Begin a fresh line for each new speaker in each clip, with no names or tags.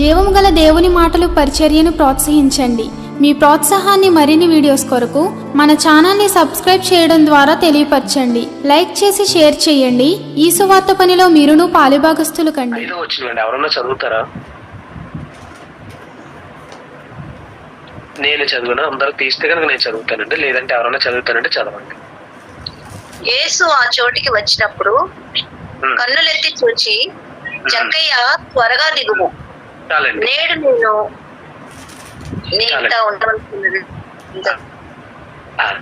జీవము గల దేవుని మాటలు పరిచర్యను ప్రోత్సహించండి. మీ ప్రోత్సాహాన్ని మరిన్ని వీడియోస్ కొరకు మన ఛానల్ని సబ్స్క్రైబ్ చేయడం ద్వారా తెలియపరచండి. లైక్ చేసి షేర్ చేయండి. ఈ సువార్త పనిలో మీరును పాలుభాగస్తులు కండి.
ఎవరన్నా చదువుతారా? నేను చదివిన? అందరూ తీస్తే కనుక నేను చదువుతానండి. లేదంటే ఎవరన్నా చదువుతానంటే చదవండి.
యేసు ఆ చోటికి వచ్చినప్పుడు కన్నులెత్తి చూచి జక్కయ్య త్వరగా దిగుము. నేడు నేను నీతో ఉండవలసినది.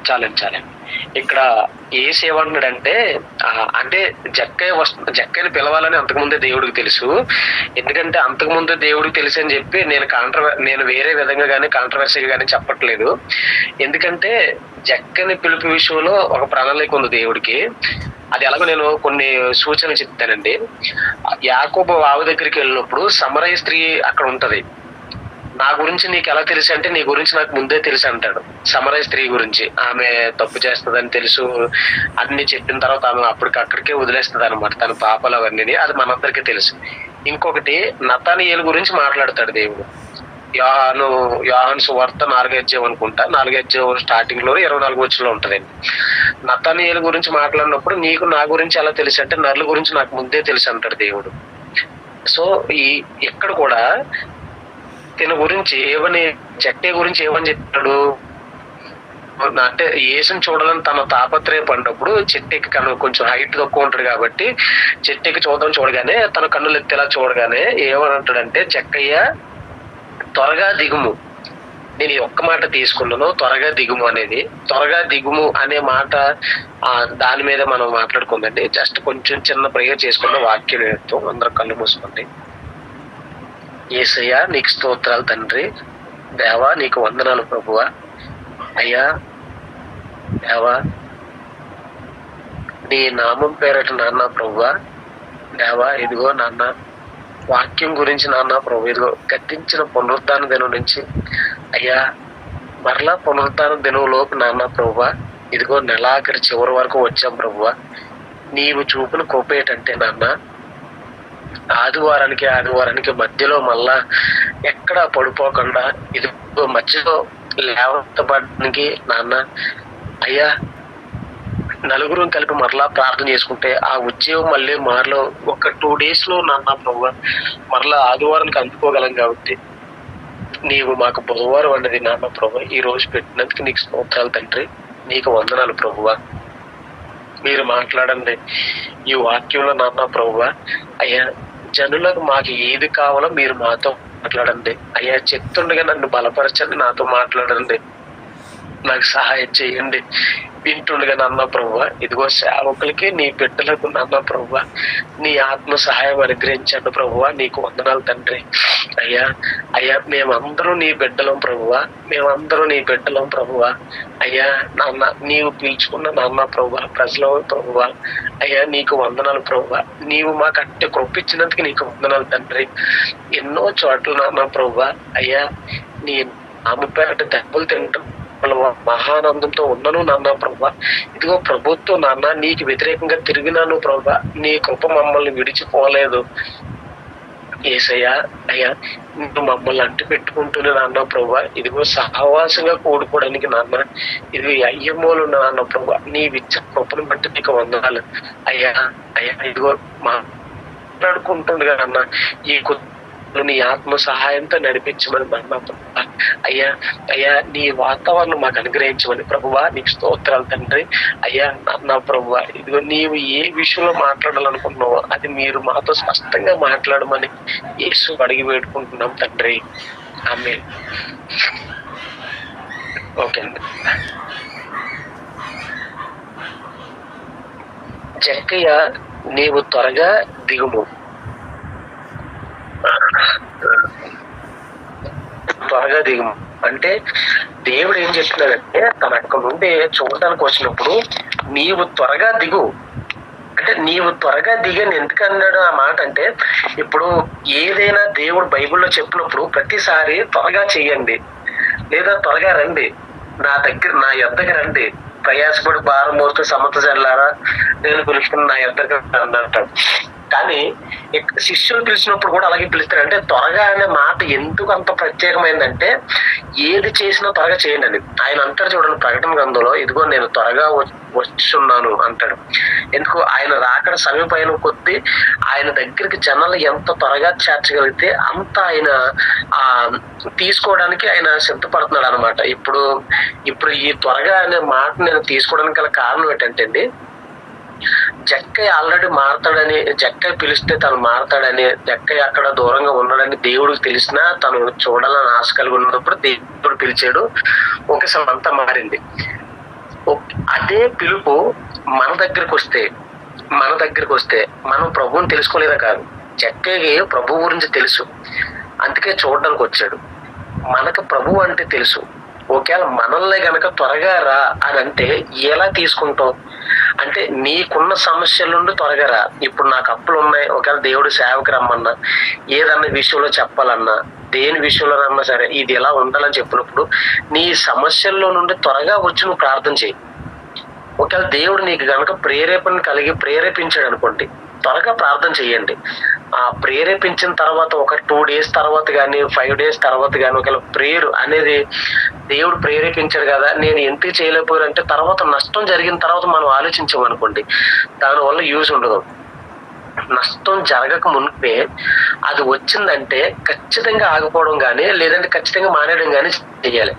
చాలండి చాలండి. ఇక్కడ ఏసు ఏమంటున్నాడంటే ఆ, అంటే జక్కయ్య వస్తు జక్కయ్యని పిలవాలని అంతకుముందే దేవుడికి తెలుసు. ఎందుకంటే అంతకుముందే దేవుడికి తెలుసు అని చెప్పి నేను కాంట్రవర్ నేను వేరే విధంగా కానీ కాంట్రవర్సీగా కానీ చెప్పట్లేదు. ఎందుకంటే జక్కని పిలుపు విషయంలో ఒక ప్రణాళిక ఉంది దేవుడికి. అది ఎలాగో నేను కొన్ని సూచనలు చెప్తానండి. యాకోబు వావి దగ్గరికి వెళ్ళినప్పుడు సమరయ స్త్రీ అక్కడ ఉంటది. నా గురించి నీకు ఎలా తెలుసు అంటే నీ గురించి నాకు ముందే తెలుసు అంటాడు. సమరయ స్త్రీ గురించి. ఆమె తప్పు చేస్తుందని తెలుసు. అన్ని చెప్పిన తర్వాత ఆమె అప్పటికి అక్కడికే వదిలేస్తుంది అనమాట తన పాపలు అవన్నీ అది మనందరికీ తెలుసు. ఇంకొకటి నతానియలు గురించి మాట్లాడతాడు దేవుడు. యోహాను యోహాన్ సువార్త నాలుగజ్యం అనుకుంటా. నాలుగజ్యం స్టార్టింగ్లో ఇరవై నాలుగు వచ్చిలో ఉంటదండి. నతానియేలు గురించి మాట్లాడినప్పుడు నీకు నా గురించి ఎలా తెలుసు అంటే నరుల గురించి నాకు ముందే తెలుసు అంటాడు దేవుడు. సో ఈ ఇక్కడ కూడా తన గురించి ఏమని చెట్టే గురించి ఏమని చెప్పాడు? అంటే ఏసుని చూడాలని తన తాపత్రయపడినప్పుడు చెట్టెక్కి కను కొంచెం హైట్ తక్కువ ఉంటాడు కాబట్టి చెట్టెక్కి చూద్దాం చూడగానే తన కన్నులు ఎత్తేలా చూడగానే ఏమని అంటాడంటే చెక్కయ్య త్వరగా దిగుము. నేను ఈ ఒక్క మాట తీసుకున్నాను త్వరగా దిగుము అనేది. త్వరగా దిగుము అనే మాట ఆ, దాని మీద మనం మాట్లాడుకుందండి. జస్ట్ కొంచెం చిన్న ప్రేయర్ చేసుకున్న వాక్యం నేర్పుతాం అందరూ కళ్ళు మూసుకోండి. ఏసయ్య నీకు స్తోత్రాలు తండ్రి. దేవా నీకు వందనాలు ప్రభువ. అయ్యా దేవా నీ నామం పేరట నాన్న ప్రభువ. దేవా ఇదిగో నాన్న వాక్యం గురించి నాన్న ప్రభు ఇదిగో గతించిన పునరుద్ధాన దినం నుంచి. అయ్యా మరలా పునరుద్ధాన దినంలోపు నాన్న ప్రభువ ఇదిగో నెలాఖరి చివరి వరకు వచ్చాం ప్రభువ. నీవు చూపిన కోపేటంటే నాన్న ఆదివారానికి ఆదివారానికి మధ్యలో మళ్ళా ఎక్కడా పడిపోకుండా ఇది మధ్యలో లేవడానికి నాన్న అయ్యా నలుగురు కలిపి మరలా ప్రార్థన చేసుకుంటే ఆ ఉద్యోగం మళ్ళీ మరలో ఒక టూ డేస్లో నాన్న ప్రభు మరలా ఆదివారానికి అందుకోగలం కాబట్టి నీవు మాకు బుధవారం అన్నది నాన్న ప్రభు ఈ రోజు పెట్టినందుకు నీకు స్తోత్రాలు తండ్రి. నీకు వందనాలు ప్రభువా మీరు మాట్లాడండి ఈ వాక్యంలో నాన్న ప్రభువా అయ్యా జనులకు మాకు ఏది కావాలో మీరు మాతో మాట్లాడండి. అయ్యా చెప్తుండగా నన్ను బలపరచండి నాతో మాట్లాడండి. నాకు సహాయం చేయండి. వింటుండగా నాన్న ప్రభు ఇదిగో సేవకులకి నీ బిడ్డలకు నాన్న ప్రభు నీ ఆత్మ సహాయం అనుగ్రహించండి ప్రభువ నీకు వందనాలు తండ్రి. అయ్యా అయ్యా మేమందరూ నీ బిడ్డలం ప్రభువ మేమందరూ నీ బిడ్డలం ప్రభువ. అయ్యా నాన్న నీవు పిలుచుకున్న నాన్న ప్రభు ప్రజల ప్రభువ అయ్యా నీకు వందనాలు ప్రభువ నీవు మాకు అట్టే కృప్పించినందుకు నీకు వందనాలు తండ్రి. ఎన్నో చోట్ల నాన్న ప్రభా అయ్యా నీ ఆమె పేరట దెబ్బలు తింటాం మహానందంతో ఉన్నాను నాన్న ప్రభా ఇదిగో ప్రభుత్వం నాన్న నీకు వ్యతిరేకంగా తిరిగినాను ప్రభా నీ కృప మమ్మల్ని విడిచిపోలేదు. ఏసయ్యా అయ్యా నువ్వు మమ్మల్ని అంటి పెట్టుకుంటూనే నాన్న ప్రభా. ఇదిగో సహవాసంగా కూడుకోవడానికి నాన్న ఇది అయ్యమ్మోలు నాన్న ప్రభా. నీ విచ్చ కృపను బట్టి నీకు వందనాలు. అయ్యా అయ్యా ఇదిగో మాట్లాడుకుంటుండగా నాన్న. ఈ కొద్ది నువ్వు నీ ఆత్మ సహాయంతో నడిపించమని నాన్న అయ్యా అయ్యా నీ వాతావరణం మాకు అనుగ్రహించమని ప్రభువా నీకు స్తోత్రాలు తండ్రి. అయ్యా నా ప్రభువా ఇదిగో నీవు ఏ విషయంలో మాట్లాడాలనుకుంటున్నావో అది మీరు మాతో స్పష్టంగా మాట్లాడమని యేసు అడిగి పెట్టుకుంటున్నాం తండ్రి. ఆమె ఓకే అండి. జక్కయ్య నీవు త్వరగా దిగుము. త్వరగా దిగుము అంటే దేవుడు ఏం చెప్తున్నాడంటే తన అక్కడ నుండి చూడటానికి వచ్చినప్పుడు నీవు త్వరగా దిగు. అంటే నీవు త్వరగా దిగని ఎందుకు అన్నాడు ఆ మాట అంటే ఇప్పుడు ఏదైనా దేవుడు బైబిల్లో చెప్పినప్పుడు ప్రతిసారి త్వరగా చెయ్యండి లేదా త్వరగా రండి. నా దగ్గర నా యొద్దకు రండి. ప్రయాసపడి భారం మోస్తూ సమత చెల్లారా నేను పిలుచుకుని నా యొద్దకు అన్నట్టు కానీ శిష్యులు పిలిచినప్పుడు కూడా అలాగే పిలుస్తారు. అంటే త్వరగా అనే మాట ఎందుకు అంత ప్రత్యేకమైందంటే ఏది చేసినా త్వరగా చేయండి. అని ఆయన అంటారు చూడండి ప్రకటన గ్రంథంలో ఇదిగో నేను త్వరగా వ- వచ్చున్నాను అంటాడు. ఎందుకు? ఆయన రాకడ సమీపైన కొద్దీ ఆయన దగ్గరికి జనాలు ఎంత త్వరగా చేర్చగలిగితే అంత ఆయన ఆ తీసుకోవడానికి ఆయన సిద్ధపడుతున్నాడు అనమాట ఇప్పుడు ఇప్పుడు ఈ త్వరగా అనే మాట నేను తీసుకోవడానికి గల కారణం ఏంటంటే అండి జక్కయ్య ఆల్రెడీ మారతాడని జక్కయ్య పిలిస్తే తను మారతాడని జక్కయ్య అక్కడ దూరంగా ఉన్నాడని దేవుడికి తెలిసినా తను చూడాలని ఆశ కలిగి ఉన్నప్పుడు దేవుడు పిలిచాడు. ఒకసారి అంతా మారింది. అదే పిలుపు మన దగ్గరకు వస్తే మన దగ్గరకు వస్తే మనం ప్రభువుని తెలుసుకోలేదా కాదు. జక్కయ్యకి ప్రభు గురించి తెలుసు. అందుకే చూడడానికి వచ్చాడు. మనకు ప్రభు అంటే తెలుసు. ఒకవేళ మనల్ని గనక త్వరగా రా అని అంటే ఎలా తీసుకుంటాం అంటే నీకున్న సమస్యల నుండి త్వరగా రా. ఇప్పుడు నాకు అప్పులు ఉన్నాయి. ఒకవేళ దేవుడు సేవకు రమ్మన్నా ఏదన్నా విషయంలో చెప్పాలన్నా దేని విషయంలోనన్నా సరే ఇది ఎలా ఉండాలని చెప్పినప్పుడు నీ సమస్యల్లో నుండి త్వరగా వచ్చి నువ్వు ప్రార్థన చేయి. ఒకవేళ దేవుడు నీకు గనక ప్రేరేపణ కలిగి ప్రేరేపించాడు అనుకోండి త్వరగా ప్రార్థన చేయండి. ఆ ప్రేరేపించిన తర్వాత ఒక టూ డేస్ తర్వాత కానీ ఫైవ్ డేస్ తర్వాత కానీ ఒకవేళ ప్రేయర్ అనేది దేవుడు ప్రేరేపించాడు కదా నేను ఎందుకు చేయలేకపోయానంటే తర్వాత నష్టం జరిగిన తర్వాత మనం ఆలోచించామనుకోండి దానివల్ల యూజ్ ఉండదు. నష్టం జరగక మునిపే అది వచ్చిందంటే ఖచ్చితంగా ఆగిపోవడం కానీ లేదంటే ఖచ్చితంగా మానేయడం కానీ చేయాలి.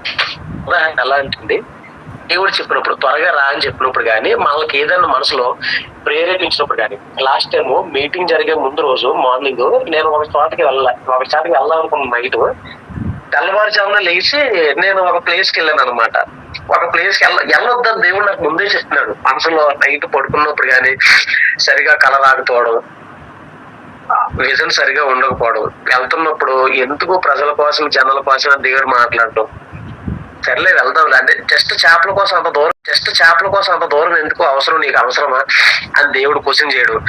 ఉదాహరణ ఎలా ఉంటుంది దేవుడు చెప్పినప్పుడు త్వరగా రా అని చెప్పినప్పుడు కానీ మనకి ఏదైనా మనసులో ప్రేరేపించినప్పుడు కానీ లాస్ట్ టైం మీటింగ్ జరిగే ముందు రోజు మార్నింగ్ నేను ఒక చోటకి వెళ్ళాలి ఒక చోటకి వెళ్దాం నైట్ తెల్లవారుజామున లేచి నేను ఒక ప్లేస్కి వెళ్ళాను అనమాట ఒక ప్లేస్కి వెళ్ళ వెళ్ళొద్దని దేవుడు నాకు ముందే చెప్తున్నాడు మనసులో నైట్ పడుకున్నప్పుడు కానీ సరిగా కల రాకపోవడం విజన్ సరిగా ఉండకపోవడం వెళ్తున్నప్పుడు ఎందుకు ప్రజల కోసం జనాల కోసం దేవుడు మాట్లాడటం సర్లే వెళ్దాం అంటే జస్ట్ చేపల కోసం అంత దూరం జస్ట్ చేపల కోసం అంత దూరం ఎందుకు అవసరం నీకు? అవసరమా? అని దేవుడు క్వశ్చన్ చేయడు.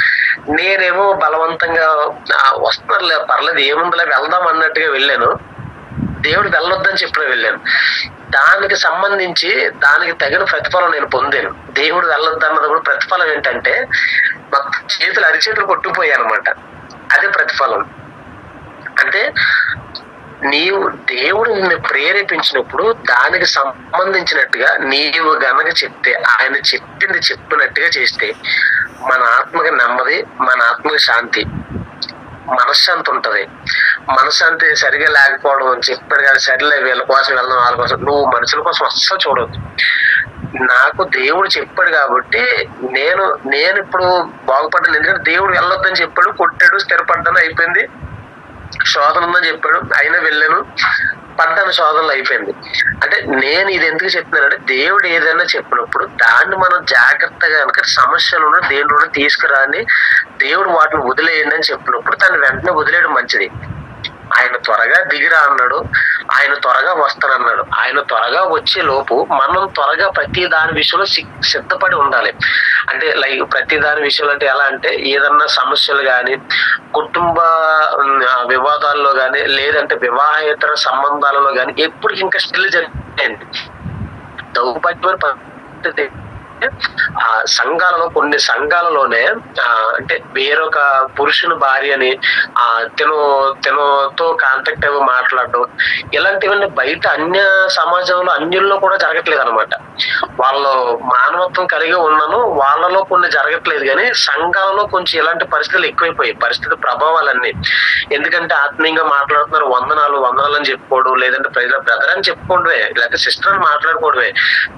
నేనేమో బలవంతంగా వస్తున్నారు వస్తున్నారులే పర్లేదు ఏముందిలే వెళ్దాం అన్నట్టుగా వెళ్ళాను. దేవుడు వెళ్ళొద్దని చెప్పిన వెళ్ళాను. దానికి సంబంధించి దానికి తగిన ప్రతిఫలం నేను పొందాను. దేవుడు వెళ్ళొద్దు కూడా ప్రతిఫలం ఏంటంటే మొత్తం చేతులు అరిచేతులు కొట్టుకుపోయాయి అనమాట అదే ప్రతిఫలం. అంటే నీవు దేవుడు నిన్ను ప్రేరేపించినప్పుడు దానికి సంబంధించినట్టుగా నీవు గనక చెప్తే ఆయన చెప్పింది చెప్పినట్టుగా చేస్తే మన ఆత్మకి నెమ్మది మన ఆత్మకి శాంతి మనశ్శాంతి ఉంటది. మనశ్శాంతి సరిగా లేకపోవడం అని చెప్పాడు కానీ సరిలే వీళ్ళ కోసం వెళ్దాం వాళ్ళ కోసం. నువ్వు మనుషుల కోసం అస్సలు చూడవద్దు నాకు దేవుడు చెప్పాడు కాబట్టి నేను నేను ఇప్పుడు బాగుపడ్డాను. ఎందుకంటే దేవుడు వెళ్ళొద్దని చెప్పాడు కొట్టాడు స్థిరపడ్డాను అయిపోయింది. శోధన ఉందని చెప్పాడు. అయినా వెళ్ళాను. పడ్డాను శోధనలు అయిపోయింది. అంటే నేను ఇది ఎందుకు చెప్తున్నానంటే దేవుడు ఏదైనా చెప్పినప్పుడు దాన్ని మనం జాగ్రత్తగా కనుక సమస్యలను దేనిలోనే తీసుకురాని దేవుడు వాటిని వదిలేయండి అని చెప్పినప్పుడు దాన్ని వెంటనే వదిలేయడం మంచిది. ఆయన త్వరగా దిగిరా అన్నాడు. ఆయన త్వరగా వస్తానన్నాడు ఆయన త్వరగా వచ్చే లోపు మనం త్వరగా ప్రతి దాని విషయంలో సి- సిద్ధపడి ఉండాలి. అంటే లైక్ ప్రతి దాని విషయంలో అంటే ఎలా అంటే ఏదన్నా సమస్యలు కానీ కుటుంబ వివాదాల్లో కానీ లేదంటే వివాహేతర సంబంధాలలో కానీ ఎప్పుడు ఇంకా స్టిల్ జరిగింది. దౌర్భాగ్యమైన పరిస్థితి. ఆ సంఘాలలో కొన్ని సంఘాలలోనే ఆ, అంటే వేరొక పురుషుని భార్యని ఆ తిను తినతో కాంటాక్ట్ అవి మాట్లాడడం ఇలాంటివన్నీ బయట అన్య సమాజంలో అన్యుల్లో కూడా జరగట్లేదు అనమాట వాళ్ళు మానవత్వం కలిగి ఉన్నాను వాళ్ళలో కొన్ని జరగట్లేదు కానీ సంఘాలలో కొంచెం ఇలాంటి పరిస్థితులు ఎక్కువైపోయాయి పరిస్థితి ప్రభావాలన్నీ. ఎందుకంటే ఆత్మీయంగా మాట్లాడుతున్నారు వందనాలు వందనాలు అని చెప్పుకోవడం లేదంటే ప్రజల బ్రదర్ అని చెప్పుకోవడమే లేకపోతే సిస్టర్ అని మాట్లాడుకోవడమే.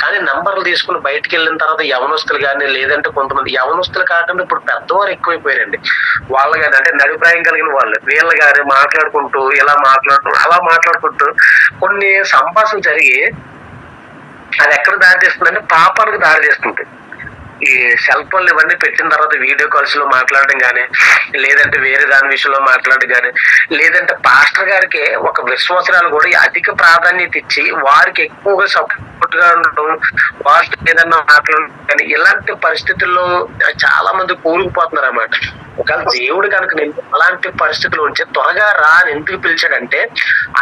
కానీ నంబర్లు తీసుకుని బయటకు వెళ్ళిన తర్వాత యవనస్తులు కానీ లేదంటే కొంతమంది యవనస్తులు కాకుండా ఇప్పుడు పెద్దవారు ఎక్కువైపోయారండి. వాళ్ళు కానీ అంటే నడిప్రాయం కలిగిన వాళ్ళు వీళ్ళు కానీ మాట్లాడుకుంటూ ఇలా మాట్లాడుతూ అలా మాట్లాడుకుంటూ కొన్ని సంభాషణ జరిగి అది ఎక్కడ దారి తీస్తుందంటే పాపానికి దారి తీస్తుంది. ఈ సెల్ ఫోన్లు ఇవన్నీ పెట్టిన తర్వాత వీడియో కాల్స్లో మాట్లాడడం కానీ లేదంటే వేరే దాని విషయంలో మాట్లాడడం కానీ లేదంటే పాస్టర్ గారికి ఒక విశ్వాసరాలు కూడా అధిక ప్రాధాన్యత ఇచ్చి వారికి ఎక్కువగా సపోర్ట్ గా ఉండడం వారికి ఏదన్నా మాట్లాడడం కానీ ఇలాంటి పరిస్థితుల్లో చాలా మంది కూరుకుపోతున్నారు అన్నమాట. ఒకవేళ దేవుడు కనుక నేను అలాంటి పరిస్థితులు ఉంచి త్వరగా రా అని ఎందుకు పిలిచాడంటే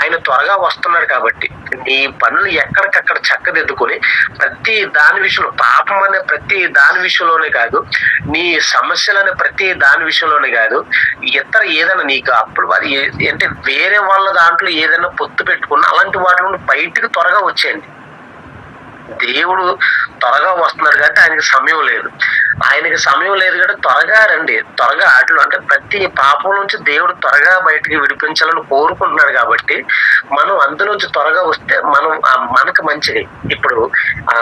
ఆయన త్వరగా వస్తున్నాడు కాబట్టి. నీ పనులు ఎక్కడికక్కడ చక్కదిద్దుకొని ప్రతి దాని విషయంలో పాపం అనే ప్రతి దాని విషయంలోనే కాదు నీ సమస్యలు అనే ప్రతి దాని విషయంలోనే కాదు ఇతర ఏదైనా నీకు అప్పుడు ఏ- అంటే వేరే వాళ్ళ దాంట్లో ఏదైనా పొత్తు పెట్టుకున్న అలాంటి వాటి నుండి బయటికి త్వరగా వచ్చేయండి. దేవుడు త్వరగా వస్తున్నాడు కాబట్టి ఆయనకి సమయం లేదు. ఆయనకి సమయం లేదు కాబట్టి త్వరగా రండి. త్వరగా ఆటలు అంటే ప్రతి పాపం నుంచి దేవుడు త్వరగా బయటికి విడిపించాలని కోరుకుంటున్నాడు కాబట్టి మనం అందులోంచి త్వరగా వస్తే మనం మనకు మంచిది. ఇప్పుడు ఆ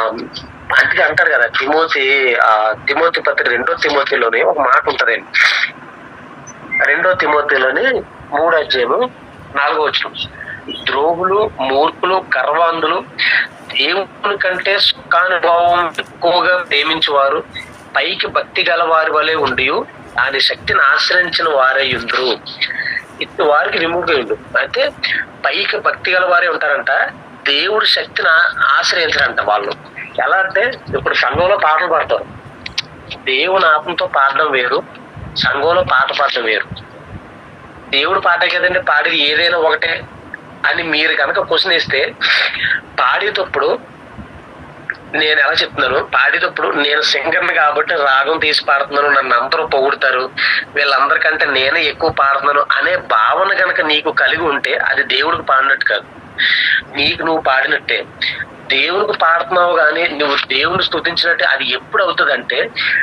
అందుకే అంటారు కదా తిమోతి ఆ తిమోతి పత్రిక రెండో తిమోతిలోనే ఒక మాట ఉంటదండి రెండో తిమోతిలోని మూడో అధ్యాయము నాలుగో వచ్చిన ద్రోగులు మూర్ఖులు గర్వాంధులు దేవుని కంటే సుఖానుభావం ఎక్కువగా ప్రేమించేవారు పైకి భక్తి గల వారి వలె ఉండి దాని శక్తిని ఆశ్రయించిన వారే ఉందరు ఇటు వారికి విముఖ అయితే పైకి భక్తి గల వారే ఉంటారంట దేవుడి శక్తిని ఆశ్రయించారంట ఆశ్రయించరంట వాళ్ళు. ఎలా అంటే ఇప్పుడు సంఘంలో పాటలు పాడతారు. దేవుని ఆత్మతో పాడడం వేరు సంఘంలో పాట పాడడం వేరు. దేవుడు పాట కదండి పాడేది ఏదైనా ఒకటే. అని మీరు కనుక క్వశ్చన్ ఇస్తే పాడేటప్పుడు నేను ఎలా చెప్తున్నాను? పాడేటప్పుడు నేను సింగర్ని కాబట్టి రాగం తీసి పాడుతున్నాను నన్ను అందరూ పొగుడతారు వీళ్ళందరికంటే నేనే ఎక్కువ పాడుతున్నాను అనే భావన కనుక నీకు కలిగి ఉంటే అది దేవుడికి పాడినట్టు కాదు. నీకు నువ్వు పాడినట్టే. దేవునికి పాడుతున్నావు కానీ నువ్వు దేవుని స్థుతించినట్టు అది ఎప్పుడు అవుతుంది అంటే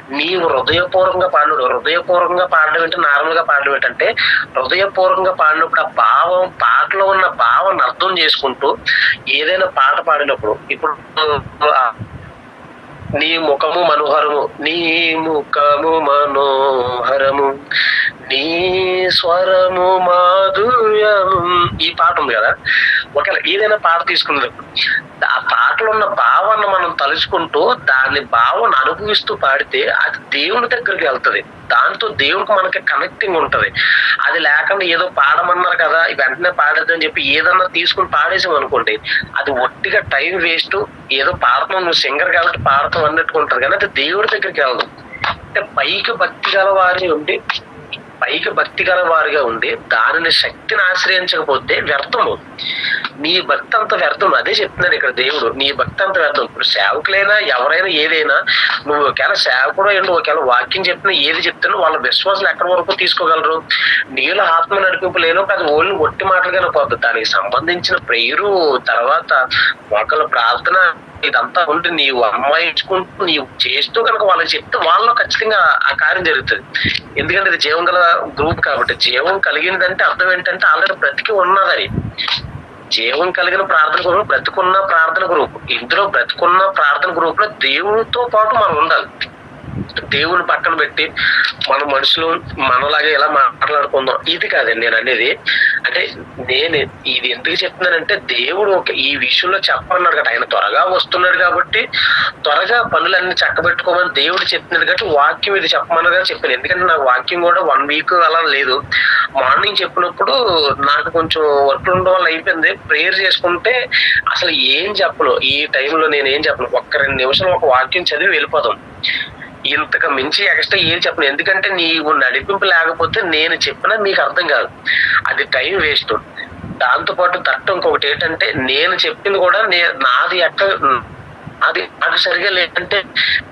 నీవు హృదయపూర్వకంగా పాడడు హృదయపూర్వకంగా పాడడం అంటే నార్మల్గా పాడడం ఏంటంటే హృదయపూర్వకంగా పాడినప్పుడు ఆ భావం పాటలో ఉన్న భావాన్ని అర్థం చేసుకుంటూ ఏదైనా పాట పాడినప్పుడు ఇప్పుడు నీ ముఖము మనోహరము నీ ముఖము మనోహరము నీ స్వరము మాధుర్యము. ఈ పాట ఉంది కదా? ఒకవేళ ఏదైనా పాట తీసుకున్నప్పుడు ఆ పాటలో ఉన్న భావాన్ని మనం తలుచుకుంటూ దాని భావన అనుభవిస్తూ పాడితే అది దేవుని దగ్గరికి వెళ్తుంది. దాంతో దేవుడికి మనకి కనెక్టింగ్ ఉంటది. అది లేకుండా ఏదో పాడమన్నారు కదా వెంటనే పాడద్దని చెప్పి ఏదన్నా తీసుకుని పాడేసాం అనుకోండి అది ఒట్టిగా టైం వేస్ట్ ఏదో పాడతాం నువ్వు సింగర్ కాబట్టి పాడతాం అన్నట్టు కానీ అది దేవుడి దగ్గరికి వెళ్దాం అంటే పైకి భక్తి గల వారి ఉండి పైకి భక్తి గల వారిగా ఉండి దానిని శక్తిని ఆశ్రయించకపోతే వ్యర్థము. నీ భక్తి అంత వ్యర్థం. అదే చెప్తున్నాడు ఇక్కడ దేవుడు. నీ భక్తి అంత వ్యర్థం. ఇప్పుడు సేవకులైనా ఎవరైనా ఏదైనా నువ్వు ఒకవేళ సేవకుడు ఏంటి ఒకవేళ వాక్యం చెప్పినా ఏది చెప్తున్నా వాళ్ళ విశ్వాసం ఎక్కడి వరకు తీసుకోగలరు? నీళ్ళ ఆత్మ నడిపింపు లేను అది ఓన్లీ ఒట్టి మాటలుగానే పోతుంది దానికి సంబంధించిన ప్రేయరు తర్వాత ఒకళ్ళ ప్రార్థన ఇదంతా ఉండి నీవు అమ్మాయించుకుంటూ నీవు చేస్తూ కనుక వాళ్ళకి చెప్తే వాళ్ళు ఖచ్చితంగా ఆ కార్యం జరుగుతుంది. ఎందుకంటే ఇది జీవం గల గ్రూప్ కాబట్టి జీవం కలిగిందంటే అర్థం ఏంటంటే ఆల్రెడీ బ్రతికి ఉన్నదని. జీవం కలిగిన ప్రార్థన గ్రూప్ బ్రతుకున్న ప్రార్థన గ్రూప్ ఇందులో బ్రతుకున్న ప్రార్థన గ్రూప్లో దేవుడితో పాటు మనం ఉండాలి. దేవుని పక్కన పెట్టి మన మనుషులు మనలాగే ఎలా మాట్లాడుకుందాం? ఇది కాదండి నేను అనేది. అంటే నేను ఇది ఎందుకు చెప్తున్నానంటే దేవుడు ఒక ఈ విషయంలో చెప్పమన్నాడు కదా. ఆయన త్వరగా వస్తున్నాడు కాబట్టి త్వరగా పనులన్నీ చక్కబెట్టుకోమని దేవుడు చెప్తున్నాడు కాబట్టి వాక్యం ఇది చెప్పమన్నగా చెప్పాను. ఎందుకంటే నాకు వాక్యం కూడా వన్ వీక్ అలా లేదు. మార్నింగ్ చెప్పినప్పుడు నాకు కొంచెం వర్క్ ఉండడం వల్ల అయిపోయింది. ప్రేయర్ చేసుకుంటే అసలు ఏం చెప్పను? ఈ టైంలో నేను ఏం చెప్పను? ఒక్క రెండు నిమిషాలు ఒక వాక్యం చదివి వెళ్ళిపోదాం. ఇంతకు మించి ఎక్స్ట్రా ఏం చెప్పను. ఎందుకంటే నీవు నడిపింపు లేకపోతే నేను చెప్పినా మీకు అర్థం కాదు. అది టైం వేస్ట్. దాంతోపాటు పాటు ఇంకొకటి ఏంటంటే నేను చెప్పింది కూడా నేను నాది ఎక్క అది నాకు సరిగా లేదంటే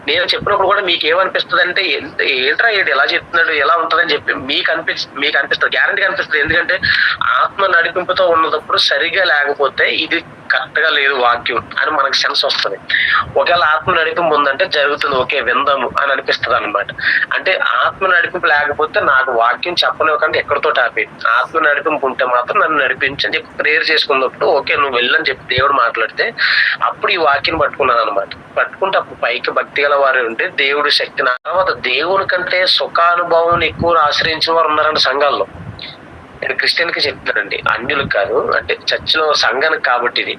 నేను చెప్పినప్పుడు కూడా మీకు ఏమనిపిస్తుంది అంటే ఏంట్రా ఏడు ఎలా చెప్తున్నాడు ఎలా ఉంటుందని చెప్పి మీకు అనిపి మీకు అనిపిస్తుంది. గ్యారంటీ అనిపిస్తుంది ఎందుకంటే ఆత్మ నడిపింపుతో ఉన్నప్పుడు సరిగా లేకపోతే ఇది కరెక్ట్గా లేదు వాక్యం అని మనకు సెన్స్ వస్తుంది. ఒకవేళ ఆత్మ నడిపింపు ఉందంటే జరుగుతుంది ఓకే విందాము అని అనిపిస్తుంది అనమాట అంటే ఆత్మ నడిపింపు లేకపోతే నాకు వాక్యం చెప్పనివ్వకండి ఎక్కడితో ఆపి. ఆత్మ నడిపింపు ఉంటే మాత్రం నన్ను నడిపించని చెప్పి ప్రేయర్ చేసుకున్నప్పుడు ఓకే నువ్వు వెళ్ళని చెప్పి దేవుడు మాట్లాడితే అప్పుడు ఈ వాక్యం పట్టుకున్నాను అనమాట పట్టుకుంటే అప్పుడు పైకి భక్తి గల వారు ఉంటే దేవుడి శక్తిని తర్వాత దేవుని కంటే సుఖానుభవం ఎక్కువ ఆశ్రయించిన వారు ఉన్నారండి సంఘాల్లో. నేను క్రిస్టియన్కి చెప్తున్నానండి. అన్యులకు కాదు అంటే చర్చిలో సంఘానికి కాబట్టి ఇది.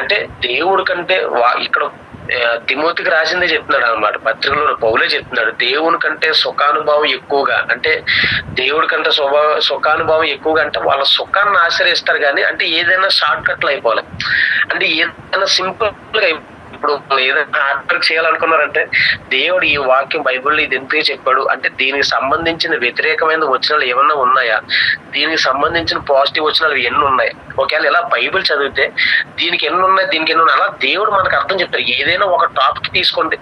అంటే దేవుడి కంటే వా- ఇక్కడ తిమోతికి రాసిందే చెప్తున్నాడు అనమాట పత్రికలో పౌలే చెప్తున్నాడు దేవుని కంటే సుఖానుభవం ఎక్కువగా అంటే దేవుడి కంటే స్వభావ సుఖానుభవం ఎక్కువగా అంటే వాళ్ళ సుఖాన్ని ఆశ్రయిస్తారు కానీ అంటే ఏదైనా షార్ట్ కట్లు అయిపోవాలి. అంటే ఏదైనా సింపుల్గా ఇప్పుడు ఏదైనా హార్డ్ వర్క్ చేయాలనుకున్నారంటే దేవుడు ఈ వాక్యం బైబిల్లో ఇది ఎందుకు చెప్పాడు? అంటే దీనికి సంబంధించిన వ్యతిరేకమైన వచనాలు ఏమన్నా ఉన్నాయా? దీనికి సంబంధించిన పాజిటివ్ వచనాలు ఎన్ని ఉన్నాయి? ఒకవేళ ఇలా బైబిల్ చదివితే దీనికి ఎన్ని ఉన్నాయి దీనికి ఎన్ని ఉన్నాయి? అలా దేవుడు మనకు అర్థం చెప్తారు ఏదైనా ఒక టాపిక్ తీసుకోండి.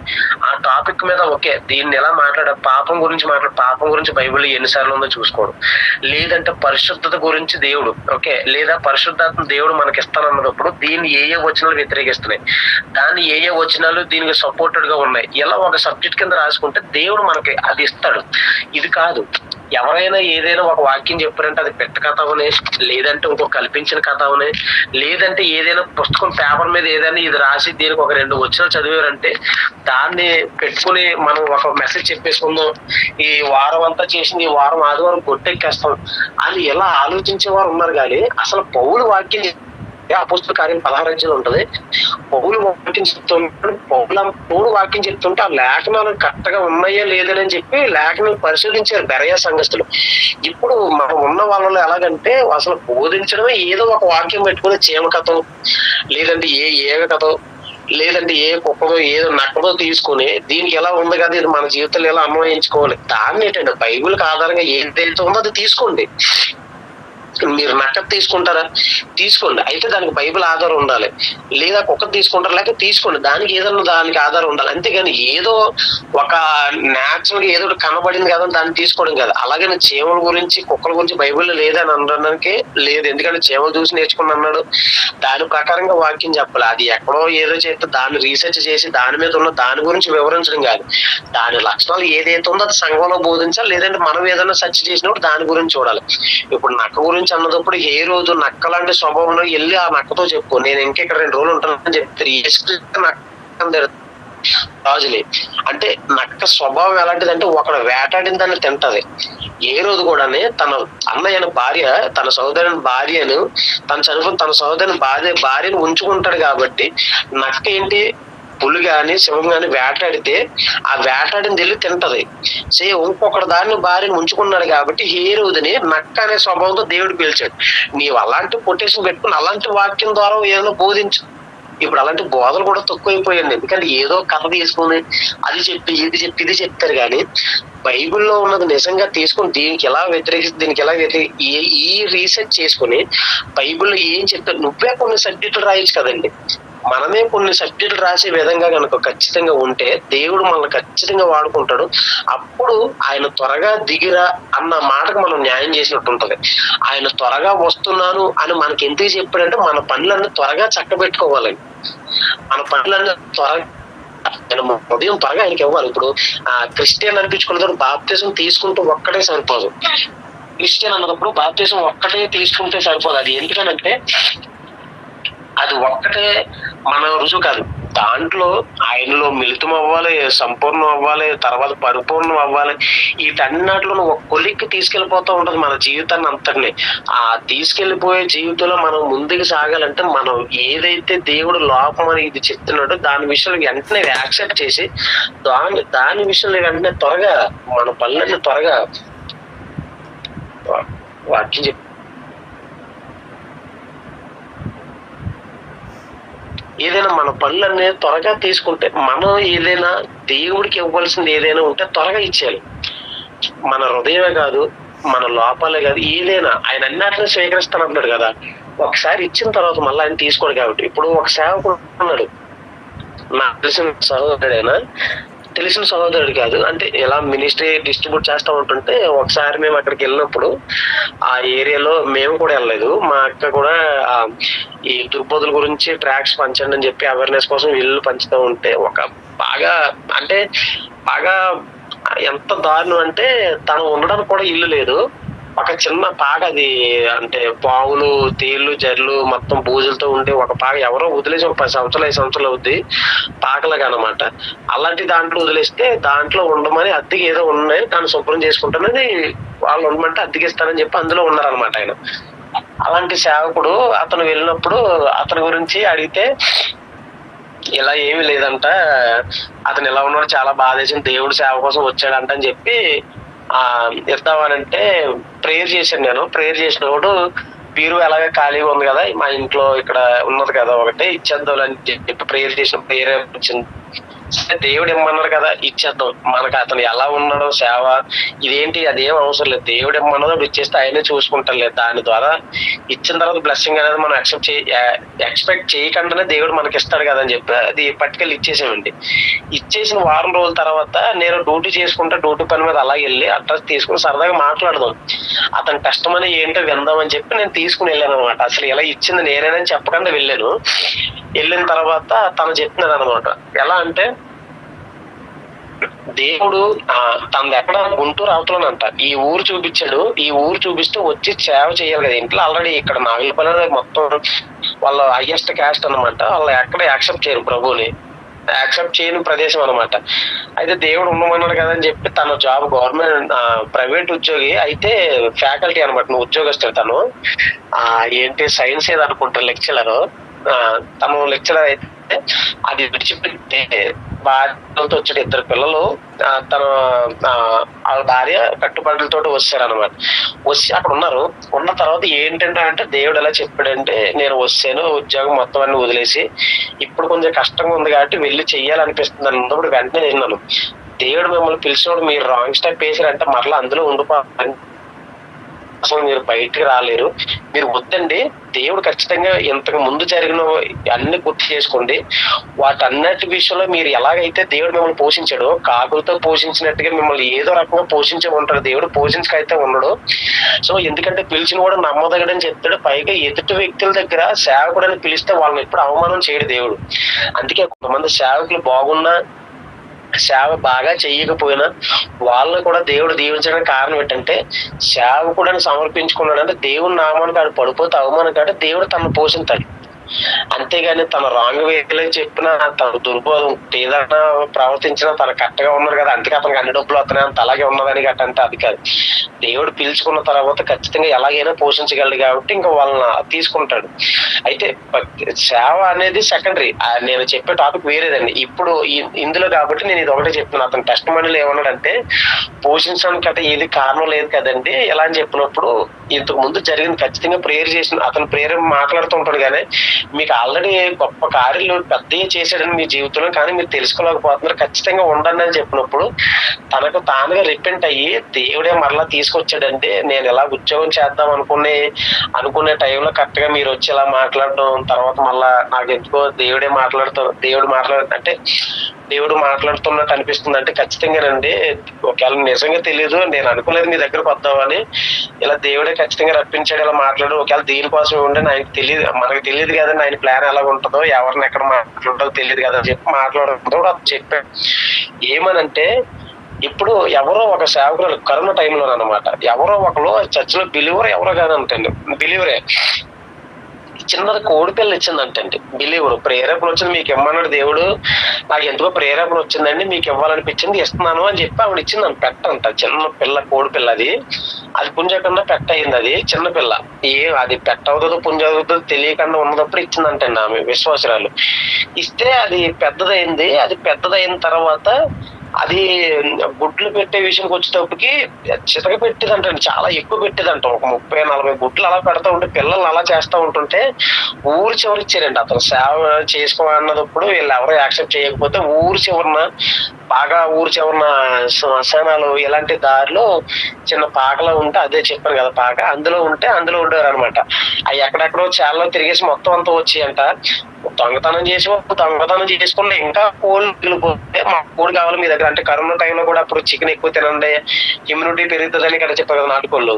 ఆ టాపిక్ మీద ఓకే దీన్ని ఎలా మాట్లాడ పాపం గురించి మాట్లాడ. పాపం గురించి బైబిల్ ఎన్నిసార్లు ఉందో చూసుకోవడం లేదంటే పరిశుద్ధత గురించి దేవుడు ఓకే? లేదా పరిశుద్ధాత్మ దేవుడు మనకి ఇస్తానన్నప్పుడు దీన్ని ఏ ఏ వచనాలు వ్యతిరేకిస్తున్నాయి? దాన్ని ఏ ఏ వచనాలు దీనికి సపోర్టెడ్గా ఉన్నాయి ఇలా ఒక సబ్జెక్ట్ కింద రాసుకుంటే దేవుడు మనకి అది ఇస్తాడు. ఇది కాదు ఎవరైనా ఏదైనా ఒక వాక్యం చెప్పారంటే అది పెట్ట కథ అవనే లేదంటే ఇంకో కల్పించిన కథ అవనే లేదంటే ఏదైనా పుస్తకం పేపర్ మీద ఏదైనా ఇది రాసి దీనికి ఒక రెండు వచనాలు చదివారంటే దాన్ని పెట్టుకుని మనం ఒక మెసేజ్ చెప్పేసుకుందాం ఈ వారం అంతా చేసింది ఈ వారం ఆదివారం కొట్టెక్కేస్తాం అని ఎలా ఆలోచించే వారు ఉన్నారు కానీ అసలు పౌలు వాక్యం అపుస్తక కార్యం పదహారు అధ్యాయం ఉంటది. పౌలు వాక్యం చెప్తుంటే పౌల పౌరు వాక్యం చెప్తుంటే ఆ లేఖనాలు కరెక్ట్గా ఉన్నాయా లేదని చెప్పి లేఖనం పరిశోధించారు బెరయ సంఘస్థులు. ఇప్పుడు మనం ఉన్న వాళ్ళలో ఎలాగంటే అసలు బోధించడమే ఏదో ఒక వాక్యం పెట్టుకుని చీమ కథ లేదంటే ఏ ఏగ కథ లేదంటే ఏ కుక్కదో ఏదో నక్కదో తీసుకుని దీనికి ఎలా ఉంది కదా ఇది మన జీవితంలో ఎలా అన్వయించుకోవాలి? దాన్ని ఏంటంటే బైబిల్కి ఆధారంగా ఏదైతే ఉందో అది తీసుకోండి. మీరు నక్క తీసుకుంటారా? తీసుకోండి. అయితే దానికి బైబిల్ ఆధారం ఉండాలి. లేదా కుక్క తీసుకుంటారు? లేక తీసుకోండి. దానికి ఏదన్నా దానికి ఆధారం ఉండాలి. అంతేగాని ఏదో ఒక న్యాచురల్గా ఏదో ఒకటి కనబడింది కదా దాన్ని తీసుకోవడం కాదు. అలాగే చీమల గురించి కుక్కల గురించి బైబిల్ లేదని అనడానికి లేదు. ఎందుకంటే చీమలు చూసి నేర్చుకుని అన్నాడు. దాని ప్రకారంగా వాక్యం చెప్పాలి. అది ఎక్కడో ఏదో చేస్తే దాన్ని రీసెర్చ్ చేసి దాని మీద ఉన్న దాని గురించి వివరించడం కాదు. దాని లక్షణాలు ఏదైతే ఉందో అది సంఘంలో బోధించాలి. లేదంటే మనం ఏదైనా సెర్చ్ చేసినప్పుడు దాని గురించి చూడాలి. ఇప్పుడు నక్క గురించి అన్నదప్పుడు ఏ రోజు నక్క లాంటి స్వభావంలో వెళ్ళి ఆ నక్కతో చెప్పు. నేను ఇంకా ఇక్కడ రెండు రోజులు ఉంటానని చెప్తారు యేసుక్రీస్తు నక్క రాజులే. అంటే నక్క స్వభావం ఎలాంటిదంటే ఒకడు వేటాడిన దాన్ని తింటది. ఏ రోజు కూడానే తన అన్నయ్యన భార్య తన సోదరుని భార్యను తన చనిపోయిన తన సోదరుని భార్య భార్యను ఉంచుకుంటాడు కాబట్టి నక్క ఏంటి? పులి గాని శివం గాని వేటాడితే ఆ వేటాడిని వెళ్ళి తింటది. సే ఇంకొకటి దాన్ని భార్యను ఉంచుకున్నాడు కాబట్టి హీరోదిని నక్క అనే స్వభావంతో దేవుడు పిలిచాడు. నీవు అలాంటి పొటేషన్ పెట్టుకుని అలాంటి వాక్యం ద్వారా ఏదైనా బోధించు. ఇప్పుడు అలాంటి బోధలు కూడా తక్కువైపోయాయండి. ఎందుకంటే ఏదో కథ తీసుకుని అది చెప్పి ఇది చెప్పి ఇది చెప్తారు కానీ బైబిల్లో ఉన్నది నిజంగా తీసుకొని దీనికి ఎలా వ్యతిరేకిస్తుంది దీనికి ఎలా వ్యతిరేక ఈ- ఈ రీసెర్చ్ చేసుకుని బైబిల్లో ఏం చెప్తారు నువ్వే కొన్ని సబ్జెక్టులు రాయొచ్చు కదండి. మనమే కొన్ని సబ్జెక్టులు రాసే విధంగా కనుక ఖచ్చితంగా ఉంటే దేవుడు మనల్ని ఖచ్చితంగా వాడుకుంటాడు. అప్పుడు ఆయన త్వరగా దిగిరా అన్న మాటకు మనం న్యాయం చేసినట్టు ఉంటది. ఆయన త్వరగా వస్తున్నాను అని మనకి ఎందుకు చెప్పాడంటే మన పనులన్నీ త్వరగా చక్కబెట్టుకోవాలి మన పనులన్నీ త్వరగా నేను ఉదయం త్వరగా ఆయనకి ఇవ్వాలి. ఇప్పుడు ఆ క్రిస్టియన్ అనిపించుకున్న బాప్తిజం తీసుకుంటూ ఒక్కటే సరిపోదు. క్రిస్టియన్ అన్నప్పుడు బాప్తిజం ఒక్కటే తీసుకుంటే సరిపోదు. అది ఎందుకనంటే అది ఒక్కటే మన రుజువు కాదు. దాంట్లో ఆయనలో మిళితం అవ్వాలి సంపూర్ణం అవ్వాలి తర్వాత పరిపూర్ణం అవ్వాలి వీటన్నిటిలో ఒక కొలిక్కి తీసుకెళ్ళిపోతూ ఉంటుంది మన జీవితాన్ని అంతటిని. ఆ తీసుకెళ్ళిపోయే జీవితంలో మనం ముందుకు సాగాలంటే మనం ఏదైతే దేవుడు లోపం అని ఇది చెప్తున్నాడో దాని విషయంలో వెంటనే యాక్సెప్ట్ చేసి దాని దాని విషయంలో వెంటనే త్వరగా మన పనులన్నీ త్వరగా వాక్యం చెప్ ఏదైనా మన పనులన్నీ త్వరగా తీసుకుంటే మనం ఏదైనా దేవుడికి ఇవ్వాల్సింది ఏదైనా ఉంటే త్వరగా ఇచ్చేయాలి. మన హృదయమే కాదు మన లోపాలే కాదు ఏదైనా. ఆయన అన్నిటిని స్వీకరిస్తానంటున్నాడు కదా. ఒకసారి ఇచ్చిన తర్వాత మళ్ళీ ఆయన తీసుకోడు కాబట్టి. ఇప్పుడు ఒక సేవకుడు ఉన్నాడు. నాకు తెలిసిన సహోదరుడైనా తెలిసిన సహోదరుడు కాదు. అంటే ఎలా మినిస్ట్రీ డిస్ట్రిబ్యూట్ చేస్తా ఉంటుంటే ఒకసారి మేము అక్కడికి వెళ్ళినప్పుడు ఆ ఏరియాలో మేము కూడా వెళ్ళలేదు. మా అక్క కూడా ఈ దుర్బోధుల గురించి ట్రాక్స్ పంచండి అని చెప్పి అవేర్నెస్ కోసం ఇల్లు పంచుతూ ఉంటే ఒక బాగా అంటే బాగా ఎంత దారుణం అంటే తను ఉండడానికి కూడా ఇల్లు లేదు. ఒక చిన్న పాక అది అంటే పావులు తేళ్ళు జర్లు మొత్తం బూజులతో ఉండే ఒక పాక ఎవరో వదిలేసి ఒక పది సంవత్సరాలు ఐదు సంవత్సరాలు అవుద్ది పాకలాగా అనమాట అలాంటి దాంట్లో వదిలేస్తే దాంట్లో ఉండమని అద్దెకి ఏదో ఉన్నాయి దాన్ని శుభ్రం చేసుకుంటానని వాళ్ళు ఉండమంటే అద్దెకి ఇస్తానని చెప్పి అందులో ఉన్నారనమాట ఆయన. అలాంటి సేవకుడు అతను వెళ్ళినప్పుడు అతని గురించి అడిగితే ఇలా ఏమీ లేదంట అతను ఇలా ఉన్నాడు చాలా బాధేసింది దేవుడు సేవ కోసం వచ్చాడంట అని చెప్పి ఇద్దామనంటే ప్రేయర్ చేశాను నేను. ప్రేయర్ చేసినప్పుడు బీరు ఎలాగ ఖాళీగా ఉంది కదా మా ఇంట్లో ఇక్కడ ఉన్నది కదా ఒకటి ఇచ్చేద్దాం అని చెప్పి ప్రేయర్ చేసిన ప్రేయర్ వచ్చింది. దేవుడు ఇమ్మన్నాడు కదా ఇచ్చేద్దాం. మనకు అతను ఎలా ఉన్నాడో సేవ ఇదేంటి అదేం అవసరం లేదు. దేవుడు ఇమ్మన్నదో ఇచ్చేస్తే ఆయనే చూసుకుంటారు లేదు దాని ద్వారా ఇచ్చిన తర్వాత బ్లెస్సింగ్ అనేది మనం ఎక్సెప్ట్ చే ఎక్స్పెక్ట్ చేయకుండానే దేవుడు మనకి ఇస్తాడు కదా అని చెప్పి అది పట్టుకెళ్ళి ఇచ్చేసామండి. ఇచ్చేసిన వారం రోజుల తర్వాత నేను డ్యూటీ చేసుకుంటా డ్యూటీ పని మీద అలా వెళ్ళి అడ్రస్ తీసుకుని సరదాగా మాట్లాడదాం. అతని కష్టం అని ఏంటో విందామని చెప్పి నేను తీసుకుని వెళ్ళాను అనమాట అసలు ఇలా ఇచ్చింది నేనేనని చెప్పకుండా వెళ్ళాను. వెళ్ళిన తర్వాత తను చెప్తున్నాడు అనమాట ఎలా అంటే దేవుడు తనది ఎక్కడ? గుంటూరు అవతలనంట. ఈ ఊరు చూపించాడు. ఈ ఊరు చూపిస్తూ వచ్చి సేవ చేయాలి. కదా ఇంట్లో ఆల్రెడీ ఇక్కడ నాగులపల్లి మొత్తం వాళ్ళ హైయెస్ట్ క్యాస్ట్ అన్నమాట. వాళ్ళు ఎక్కడ యాక్సెప్ట్ చేయరు ప్రభుని యాక్సెప్ట్ చేయని ప్రదేశం అనమాట అయితే దేవుడు ఉండమన్నాడు కదా అని చెప్పి తన జాబ్ గవర్నమెంట్ ప్రైవేట్ ఉద్యోగి అయితే ఫ్యాకల్టీ అనమాట నువ్వు ఉద్యోగస్తుడు తను. ఆ ఏంటి? సైన్స్ ఏదో లెక్చరర్ తను లెక్చరర్ అయితే అది విడిచిపెట్టే భార్యలతో వచ్చిన ఇద్దరు పిల్లలు తన ఆ, వాళ్ళ భార్య కట్టుబడులతో వచ్చారనమాట వచ్చి అక్కడ ఉన్నారు. ఉన్న తర్వాత ఏంటంటే అంటే దేవుడు ఎలా చెప్పాడంటే నేను వచ్చాను ఉద్యోగం మొత్తం అన్ని వదిలేసి ఇప్పుడు కొంచెం కష్టంగా ఉంది కాబట్టి వెళ్ళి చెయ్యాలనిపిస్తుంది అన్నప్పుడు వెంటనే విన్నాను దేవుడు మిమ్మల్ని పిలిచినప్పుడు మీరు రాంగ్ స్టెప్ వేసారంటే మరలా అందులో ఉండిపోవాలి అసలు మీరు బయటికి రాలేరు. మీరు వద్దండి. దేవుడు ఖచ్చితంగా ఇంతకు ముందు జరిగిన అన్ని గుర్తు చేసుకోండి. వాటన్నిటి విషయంలో మీరు ఎలాగైతే దేవుడు మిమ్మల్ని పోషించాడో కాకులతో పోషించినట్టుగా మిమ్మల్ని ఏదో రకంగా పోషించే ఉంటాడు. దేవుడు పోషించకైతే ఉండడు. సో ఎందుకంటే పిలిచిన కూడా నమ్మదగడని చెప్తాడు. పైగా ఎదుటి వ్యక్తుల దగ్గర సేవకుడని పిలిస్తే వాళ్ళని ఎప్పుడు అవమానం చేయడు దేవుడు. అందుకే కొంతమంది సేవకులు బాగున్నా సేవ బాగా చేయకపోయినా వాళ్ళని కూడా దేవుడు దీవించడానికి కారణం ఏంటంటే సేవకుడని సమర్పించుకున్నాడంటే దేవుని నామానికి ఆడు పడిపోతే అవమానం కాదు దేవుడు తనను పోషించాలి. అంతేగాని తన రాంగ్ వేలో చెప్పిన తన దుర్బోధం ఏదైనా ప్రవర్తించినా తన కరెక్ట్గా ఉన్నాడు కదా అందుకే అతనికి అన్ని డబ్బులు వస్తున్నాయి అంత అలాగే ఉన్నదని గట్ట అంటే అది కాదు. దేవుడు పిలుచుకున్న తర్వాత ఖచ్చితంగా ఎలాగైనా పోషించగలడు కాబట్టి ఇంకా వాళ్ళని తీసుకుంటాడు. అయితే సేవ అనేది సెకండరీ నేను చెప్పే టాపిక్ వేరేదండి. ఇప్పుడు ఇందులో కాబట్టి నేను ఇది ఒకటే చెప్తున్నాను అతను టెస్ట్ మనీలో ఏమన్నాడంటే పోషించడానికి అంటే ఏది కారణం లేదు కదండి ఎలా అని చెప్పినప్పుడు ఇంతకు ముందు జరిగింది ఖచ్చితంగా ప్రేయర్ చేసిన అతను ప్రేయర్ మాట్లాడుతుంటాడు కానీ మీకు ఆల్రెడీ గొప్ప కార్యలు పెద్ద చేశాడని మీ జీవితంలో కానీ మీరు తెలుసుకోలేకపోతున్నారు. ఖచ్చితంగా ఉండండి అని చెప్పినప్పుడు తనకు తానుగా రిపెంట్ అయ్యి దేవుడే మరలా తీసుకొచ్చాడంటే నేను ఎలా ఉద్యోగం చేద్దాం అనుకునే అనుకునే టైంలో కరెక్ట్గా మీరు వచ్చి ఇలా మాట్లాడడం తర్వాత మళ్ళా నాకు ఎందుకో దేవుడే మాట్లాడుతూ దేవుడు మాట్లాడ అంటే దేవుడు మాట్లాడుతున్నట్టు అనిపిస్తుంది. అంటే ఖచ్చితంగానండి ఒకవేళ నిజంగా తెలియదు నేను అనుకోలేదు మీ దగ్గరకు వద్దామని. ఇలా దేవుడే ఖచ్చితంగా రప్పించాడు ఇలా మాట్లాడు. ఒకవేళ దీనికోసం ఉండే ఆయనకు తెలియదు మనకు తెలియదు కదండి ఆయన ప్లాన్ ఎలా ఉంటుందో ఎవరిని ఎక్కడ మాట్లాడటో తెలియదు కదా అని చెప్పి మాట్లాడడం అది చెప్పాడు. ఏమనంటే ఇప్పుడు ఎవరో ఒక సేవకులు కరోనా టైంలో అనమాట ఎవరో ఒకరు చర్చిలో బిలీవర్ ఎవరో కాదంటండి. బిలీవరే చిన్నది కోడి పిల్ల ఇచ్చిందంటండి. బిలీవర్ ప్రేరేపణ వచ్చింది మీకు ఇమ్మన్నాడు దేవుడు. నాకు ఎందుకో ప్రేరేపణ వచ్చిందండి మీకు ఇవ్వాలనిపించింది ఇస్తున్నాను అని చెప్పి ఆవిడ ఇచ్చింది పెట్ట అంట. చిన్న పిల్ల కోడి పిల్ల అది. అది పుంజకుండా పెట్ట అయింది అది చిన్న పిల్ల. ఏ అది పెట్ట అవుతుందో పుంజ అవుతుందో తెలియకుండా ఉన్నదప్పుడు ఇచ్చిందంటండి ఆమె విశ్వాసరాలు. ఇస్తే అది పెద్దదైంది అది పెద్దదైన తర్వాత అది గుడ్లు పెట్టే విషయంకి వచ్చేటప్పటికి చితక పెట్టేదంటండి చాలా ఎక్కువ పెట్టేదంట. ఒక ముప్పై నలభై గుడ్లు అలా పెడతా ఉంటే పిల్లలు అలా చేస్తూ ఉంటుంటే ఊరు చివరి ఇచ్చారండి అతను సేవ చేసుకోవాలన్నప్పుడు వీళ్ళు ఎవరు యాక్సెప్ట్ చేయకపోతే ఊరు చివరన బాగా ఊరు చివరన శ్మశానాలు ఇలాంటి దారిలో చిన్న పాకలో ఉంటే అదే చెప్పాను కదా పాక. అందులో ఉంటే అందులో ఉండేవారు అనమాట అవి ఎక్కడెక్కడో చాలా తిరిగేసి మొత్తం అంతా వచ్చాయంట. దొంగతనం చేసి దొంగతనం చేసుకున్న ఇంకా కోళ్ళు మిగిలిపోతే మా కోడి కావాలి మీ దగ్గర. అంటే కరోనా టైంలో కూడా అప్పుడు చికెన్ ఎక్కువ తినండి ఇమ్యూనిటీ పెరుగుతుందని ఇక్కడ చెప్పారు కదా నాటుకోళ్ళు.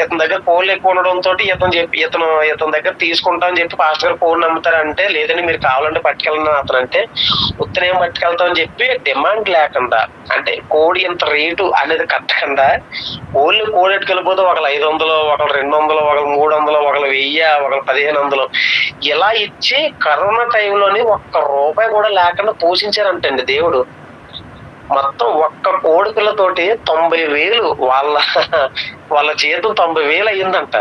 ఇతని దగ్గర కోళ్ళు ఎక్కువ ఉండడంతో ఇతను చెప్పి ఇతను ఇతని దగ్గర తీసుకుంటామని చెప్పి పాస్టర్ గారు కోళ్ళు నమ్ముతారంటే లేదండి మీరు కావాలంటే పట్టుకెళ్ళిన అతను అంటే ఉత్తనేం పట్టుకెళ్తామని చెప్పి డిమాండ్ లేకుండా అంటే కోడి ఇంత రేటు అనేది కట్టకుండా ఓన్లీ కోడి ఎట్టుకెళ్ళిపోతే ఒకళ్ళు ఐదు వందలు ఒకళ్ళు రెండు వందలు ఒకళ్ళు మూడు వందలు ఒకళ్ళు వెయ్యి ఒకళ్ళు పదిహేను వందలు. ఇలా ఇచ్చి కరోనా టైంలోని ఒక్క రూపాయి కూడా లేకుండా పోషించారంటండి దేవుడు. మొత్తం ఒక్క కోడి పిల్లతోటి తొంభై వేలు వాళ్ళ వాళ్ళ జీతం తొంభై వేలు అయ్యిందంట.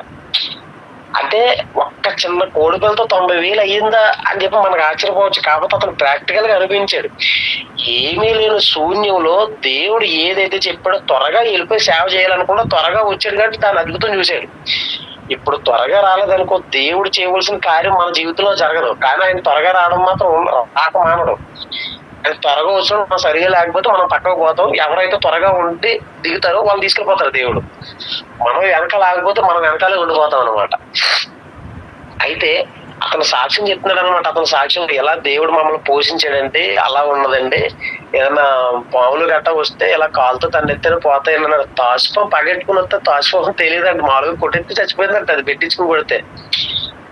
అంటే ఒక్క చిన్న కోడిపిల్లతో తొంభై వేలు అయ్యిందా అని చెప్పి మనకు ఆశ్చర్యపోవచ్చు. కాకపోతే అతను ప్రాక్టికల్గా అనిపించాడు ఏమీ లేని శూన్యంలో దేవుడు ఏదైతే చెప్పాడో త్వరగా వెళ్ళిపోయి సేవ చేయాలనుకున్నా త్వరగా వచ్చాడు కాబట్టి దాని అద్భుతం చూశాడు. ఇప్పుడు త్వరగా రాలేదనుకో దేవుడు చేయవలసిన కార్యం మన జీవితంలో జరగదు. కానీ ఆయన త్వరగా రావడం మాత్రం ఉండదు. రాక మానడం. అది త్వరగా వచ్చిన మనం సరిగా లేకపోతే మనం పక్కకు పోతాం. ఎవరైతే త్వరగా ఉండి దిగుతారో వాళ్ళు తీసుకెళ్ళిపోతారు దేవుడు. మనం వెనక లేకపోతే మనం వెనకాలే ఉండిపోతాం అనమాట అయితే అతను సాక్ష్యం చెప్తున్నాడు అనమాట అతను సాక్ష్యం ఎలా దేవుడు మమ్మల్ని పోషించాడంటే అలా ఉన్నదండి. ఏదైనా పాములు గట్ట వస్తే ఇలా కాలుతో తండెత్తిన పోతాయి తాసుపం పగెట్టుకుని వస్తే తాసుపం తెలియదండి. మామూలుగా కొట్టెత్తి చచ్చిపోయిందంట. అది పెట్టించుకుని కొడితే.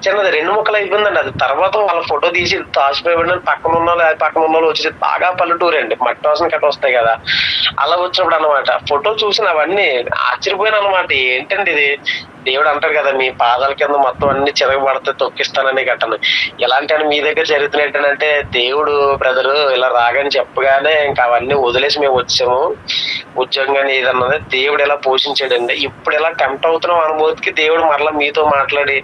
చిన్నది రెండు ముక్కలు అయిపోయిందండి అది. తర్వాత వాళ్ళ ఫోటో తీసి తాసిపోయి పక్కన ఉన్న వాళ్ళు పక్కన ఉన్న వాళ్ళు వచ్చేసి బాగా పల్లెటూరు అండి. మట్టి వాసన కట్ట వస్తాయి కదా. అలా వచ్చినప్పుడు అనమాట ఫోటో చూసిన అవన్నీ ఆశ్చర్యపోయాను అనమాట ఏంటండి ఇది? దేవుడు అంటాడు కదా మీ పాదాల కింద మొత్తం అన్ని చిరగబడితే తొక్కిస్తానని ఘటన ఎలాంటి అని మీ దగ్గర జరుగుతున్నట్టంటే దేవుడు బ్రదరు ఇలా రాగని చెప్పగానే ఇంకా అవన్నీ వదిలేసి మేము వచ్చాము. ఉద్యోగం ఏదన్నది దేవుడు ఎలా పోషించాడండి. ఇప్పుడు ఎలా టెంప్ట్ అవుతున్నాం అనుభూతికి దేవుడు మరలా మీతో మాట్లాడి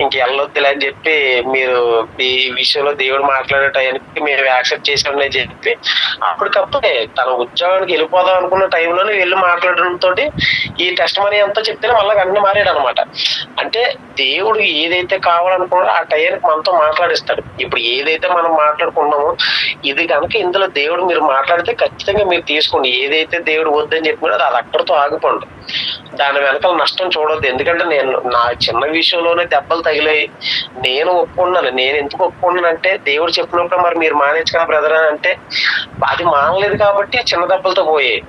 ఇంక వెళ్ళొద్దులే అని చెప్పి మీరు ఈ విషయంలో దేవుడు మాట్లాడే టైంకి మేము యాక్సెప్ట్ చేసామని చెప్పి అప్పటికప్పుడే తన ఉద్యోగానికి వెళ్ళిపోదాం అనుకున్న టైంలోనే వెళ్ళి మాట్లాడడంతో ఈ టెస్ట్ మనీ అంతా చెప్తేనే మళ్ళీ వెంటనే మారాడు. అనమాట అంటే దేవుడు ఏదైతే కావాలనుకున్నాడో ఆ టైర్కి మనతో మాట్లాడిస్తాడు. ఇప్పుడు ఏదైతే మనం మాట్లాడుకున్నామో ఇది కనుక ఇందులో దేవుడు మీరు మాట్లాడితే ఖచ్చితంగా మీరు తీసుకోండి. ఏదైతే దేవుడు వద్దని చెప్పినాడో అది అక్కడితో ఆగిపోండి. దాని వెనకాల నష్టం చూడొద్దు. ఎందుకంటే నేను నా చిన్న విషయంలోనే దెబ్బలు తగిలాయి. నేను ఒప్పుకున్నాను. నేను ఎందుకు ఒప్పుకున్నాను అంటే దేవుడు చెప్పినప్పుడు మరి మీరు మానేచ్చు బ్రదర్ అని అంటే అది మానలేదు కాబట్టి చిన్న దెబ్బలతో పోయాయి.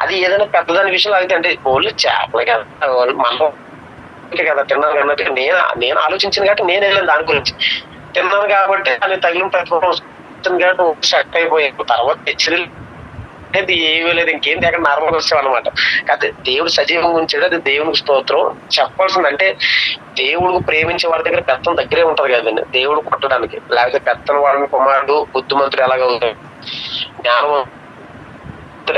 అది ఏదైనా పెద్దదాని విషయంలో అయితే అంటే ఓన్లీ చేపలే కదా. మనం కదా తిన్నాను అన్నట్టు నేను నేను ఆలోచించిన కాబట్టి నేను వెళ్ళాను దాని గురించి. తిన్నాను కాబట్టి అది తగిలిన ప్రతిఫలం వస్తుంది కాబట్టి షట్ అయిపోయాను తర్వాత హెచ్చరి అది ఏమీ లేదు ఇంకేం అక్కడ నార్మల్ వచ్చాం అనమాట కాకపోతే దేవుడు సజీవంగా ఉంచాడు అది దేవునికి స్తోత్రం. చెప్పాల్సింది అంటే దేవుడు ప్రేమించే వారి దగ్గర పెత్తనం దగ్గరే ఉంటది కదండి దేవుడు కొట్టడానికి లేకపోతే పెత్తన వాడిని కుమారుడు బుద్ధిమంతుడు ఎలాగవుతాడు జ్ఞానవంతుడు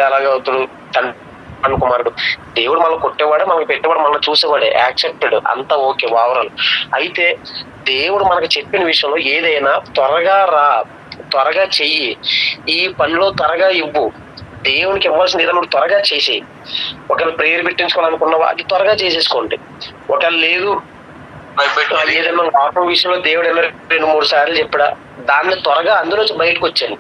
ఎలాగవుతాడు తండ్రి కుమారుడు దేవుడు మనం కొట్టేవాడు మనం పెట్టేవాడు మనం చూసేవాడే. యాక్సెప్టెడ్ అంతా ఓకే ఓవరాల్ అయితే దేవుడు మనకు చెప్పిన విషయంలో ఏదైనా త్వరగా రా త్వరగా చెయ్యి. ఈ పనిలో త్వరగా ఇవ్వు. దేవునికి ఇవ్వాల్సిన ఏదైనా త్వరగా చేసేయి. ఒకవేళ ప్రేయర్ పెట్టించుకోవాలనుకున్నావా అది త్వరగా చేసేసుకోండి. ఒకవేళ లేదు ఏదైనా విషయంలో దేవుడు ఏమైనా రెండు మూడు సార్లు చెప్పడా? దాన్ని త్వరగా అందులోంచి బయటకు వచ్చాను.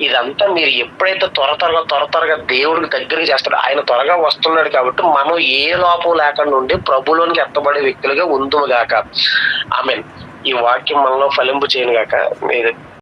ఇదంతా మీరు ఎప్పుడైతే త్వర త్వరగా త్వర త్వరగా దేవుడికి దగ్గరికి చేస్తాడో ఆయన త్వరగా వస్తున్నాడు కాబట్టి మనం ఏ లోపం లేకుండా ఉండి ప్రభులోనికి ఎత్తబడే వ్యక్తులుగా ఉందుగాక గాక. మీన్ ఈ వాక్యం మనలో ఫలింపు చేయను గాక. మీరు